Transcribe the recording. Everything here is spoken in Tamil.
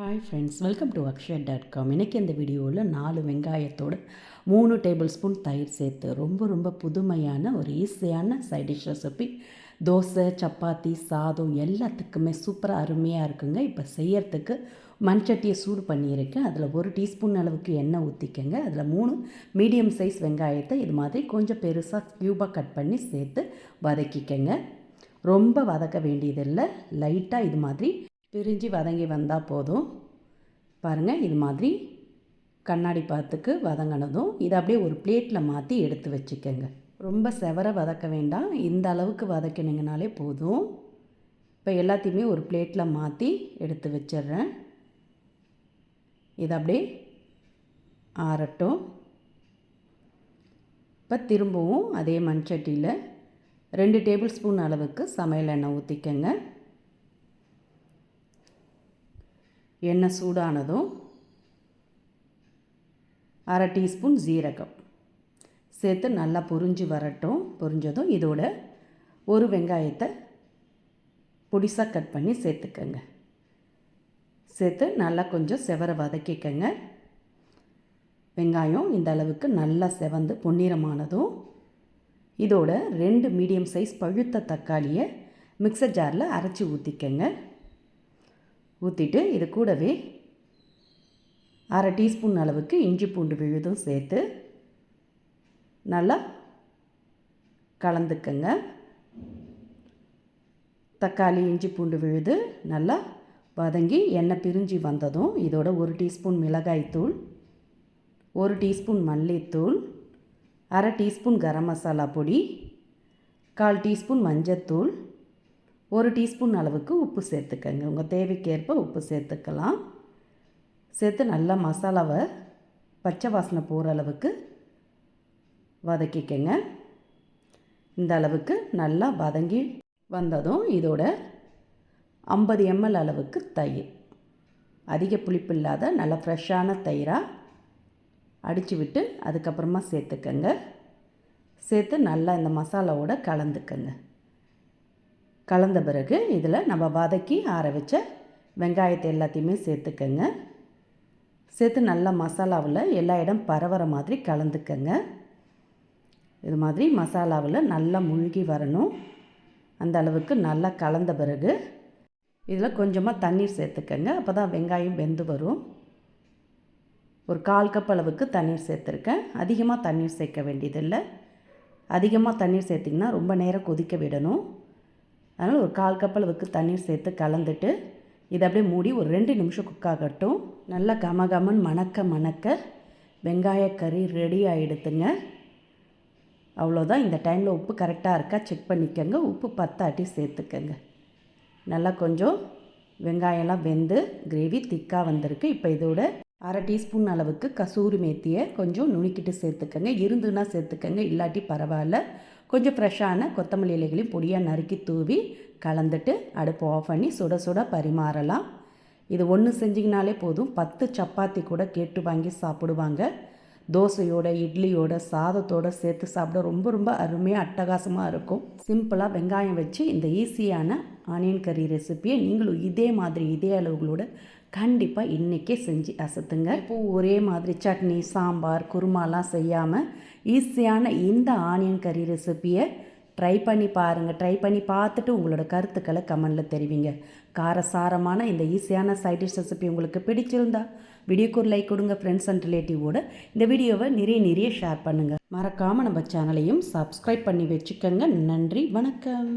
Hi friends welcome to Akshar dot com இன்றைக்கி இந்த வீடியோவில் நாலு வெங்காயத்தோடு மூணு டேபிள் ஸ்பூன் தயிர் சேர்த்து ரொம்ப ரொம்ப புதுமையான ஒரு ஈஸியான சைடிஷ் ரெசிபி தோசை சப்பாத்தி சாதம் எல்லாத்துக்குமே சூப்பராக அருமையாக இருக்குங்க. இப்போ செய்யறதுக்கு மண்சட்டியை சூடு பண்ணியிருக்கேன். அதில் ஒரு டீஸ்பூன் அளவுக்கு எண்ணெய் ஊற்றிக்கங்க அதில் மூணு மீடியம் சைஸ் வெங்காயத்தை இது மாதிரி கொஞ்சம் பெருசாக க்யூபாக கட் பண்ணி சேர்த்து வதக்கிக்கங்க. ரொம்ப வதக்க வேண்டியதில்லை. லைட்டாக இது மாதிரி பிரிஞ்சு வதங்கி வந்தால் போதும். பாருங்கள் இது மாதிரி கண்ணாடி பாத்துக்கு வதங்கினதும் இதை அப்படியே ஒரு பிளேட்டில் மாற்றி எடுத்து வச்சுக்கோங்க. ரொம்ப செவர வதக்க வேண்டாம். இந்த அளவுக்கு வதக்கினீங்கனாலே போதும். இப்போ எல்லாத்தையுமே ஒரு பிளேட்டில் மாற்றி எடுத்து வச்சிட்றேன். இதை அப்படியே ஆறட்டும். இப்போ திரும்பவும் அதே மண்சட்டியில் ரெண்டு டேபிள் ஸ்பூன் அளவுக்கு சமையல் எண்ணெய் ஊற்றிக்கங்க எண்ணெய் சூடானதும் அரை டீஸ்பூன் ஜீரகம் சேர்த்து நல்லா பொரிஞ்சு வரட்டும். பொரிஞ்சதும் இதோட ஒரு வெங்காயத்தை பொடிசாக கட் பண்ணி சேர்த்துக்கங்க. சேர்த்து நல்லா கொஞ்சம் செவர வதக்கிக்கங்க. வெங்காயம் இந்த அளவுக்கு நல்லா செவந்து பொன்னிறமானதும் இதோட ரெண்டு மீடியம் சைஸ் பழுத்த தக்காளியை மிக்சர் ஜாரில் அரைச்சி ஊற்றிக்கங்க ஊற்றிட்டு இது கூடவே அரை டீஸ்பூன் அளவுக்கு இஞ்சி பூண்டு விழுதும் சேர்த்து நல்லா கலந்துக்கங்க. தக்காளி இஞ்சி பூண்டு விழுது நல்லா வதங்கி எண்ணெய் பிரிஞ்சு வந்ததும் இதோட ஒரு டீஸ்பூன் மிளகாய்த்தூள் ஒரு டீஸ்பூன் மல்லித்தூள் அரை டீஸ்பூன் கரம் மசாலா பொடி கால் டீஸ்பூன் மஞ்சத்தூள் ஒரு டீஸ்பூன் அளவுக்கு உப்பு சேர்த்துக்கங்க. உங்கள் தேவைக்கேற்ப உப்பு சேர்த்துக்கலாம். சேர்த்து நல்லா மசாலாவை பச்சை வாசனை போகிற அளவுக்கு வதக்கிக்கங்க. இந்த அளவுக்கு நல்லா வதங்கி வந்ததும் இதோட ஐம்பது எம்எல் அளவுக்கு தயிர். அதிக புளிப்பு இல்லாத நல்லா ஃப்ரெஷ்ஷான தயிராக அடித்து விட்டு அதுக்கப்புறமா சேர்த்துக்கங்க. சேர்த்து நல்லா இந்த மசாலாவோட கலந்துக்கங்க. கலந்த பிறகு இதில் நம்ம வதக்கி ஆற வச்ச வெங்காயத்தை எல்லாத்தையுமே சேர்த்துக்கங்க. சேர்த்து நல்லா மசாலாவில் எல்லா இடம் பரவற மாதிரி கலந்துக்கங்க. இது மாதிரி மசாலாவில் நல்லா முழுகி வரணும். அந்த அளவுக்கு நல்லா கலந்த பிறகு இதில் கொஞ்சமாக தண்ணீர் சேர்த்துக்கங்க. அப்போ தான் வெங்காயம் வெந்து வரும். ஒரு கால் கப் அளவுக்கு தண்ணீர் சேர்த்துருக்கேன். அதிகமாக தண்ணீர் சேர்க்க வேண்டியதில்லை. அதிகமாக தண்ணீர் சேர்த்திங்கன்னா ரொம்ப நேரம் கொதிக்க விடணும். அதனால் ஒரு கால் கப் அளவுக்கு தண்ணீர் சேர்த்து கலந்துட்டு இதை அப்படியே மூடி ஒரு ரெண்டு நிமிஷம் குக் ஆகட்டும். நல்லா கமகமன் மணக்க மணக்க வெங்காய கறி ரெடி ஆகிடுத்துங்க அவ்வளோதான் இந்த டைமில் உப்பு கரெக்டாக இருக்கா செக் பண்ணிக்கோங்க. உப்பு பத்தாட்டி சேர்த்துக்கங்க. நல்லா கொஞ்சம் வெங்காயம்லாம் வெந்து கிரேவி திக்காக வந்திருக்கு. இப்போ இதோட அரை டீஸ்பூன் அளவுக்கு கசூரி மேத்தியை கொஞ்சம் நுணுக்கிட்டு சேர்த்துக்கங்க. இருந்துன்னா சேர்த்துக்கங்க. இல்லாட்டி பரவாயில்ல. கொஞ்சம் ஃப்ரெஷ்ஷான கொத்தமல்லி இலைகளையும் பொடியாக நறுக்கி தூவி கலந்துட்டு அடுப்பு ஆஃப் பண்ணி சுட சுட பரிமாறலாம். இது ஒன்று செஞ்சிங்கனாலே போதும். பத்து சப்பாத்தி கூட கேட்டு வாங்கி சாப்பிடுவாங்க. தோசையோட இட்லியோட சாதத்தோடு சேர்த்து சாப்பிட ரொம்ப ரொம்ப அருமையாக அட்டகாசமாக இருக்கும். சிம்பிளாக வெங்காயம் வச்சு இந்த ஈஸியான ஆனியன் கறி ரெசிப்பியை நீங்களும் இதே மாதிரி இதே அளவுகளோட கண்டிப்பாக இன்றைக்கே செஞ்சு அசத்துங்க. இப்போ ஒரே மாதிரி சட்னி சாம்பார் குருமாலாம் செய்யாமல் ஈஸியான இந்த ஆனியன் கறி ரெசிப்பியை ட்ரை பண்ணி பாருங்கள் ட்ரை பண்ணி பார்த்துட்டு உங்களோட கருத்துக்களை கமெண்டில் தெரிவிங்க. காரசாரமான இந்த ஈஸியான சைட் டிஷ் ரெசிபி உங்களுக்கு பிடிச்சிருந்தா வீடியோக்கு ஒரு லைக் கொடுங்க ஃப்ரெண்ட்ஸ் அண்ட் ரிலேட்டிவோட இந்த வீடியோவை நிறைய நிறைய ஷேர் பண்ணுங்கள் மறக்காமல் நம்ம சேனலையும் சப்ஸ்கிரைப் பண்ணி வச்சுக்கோங்க. நன்றி வணக்கம்.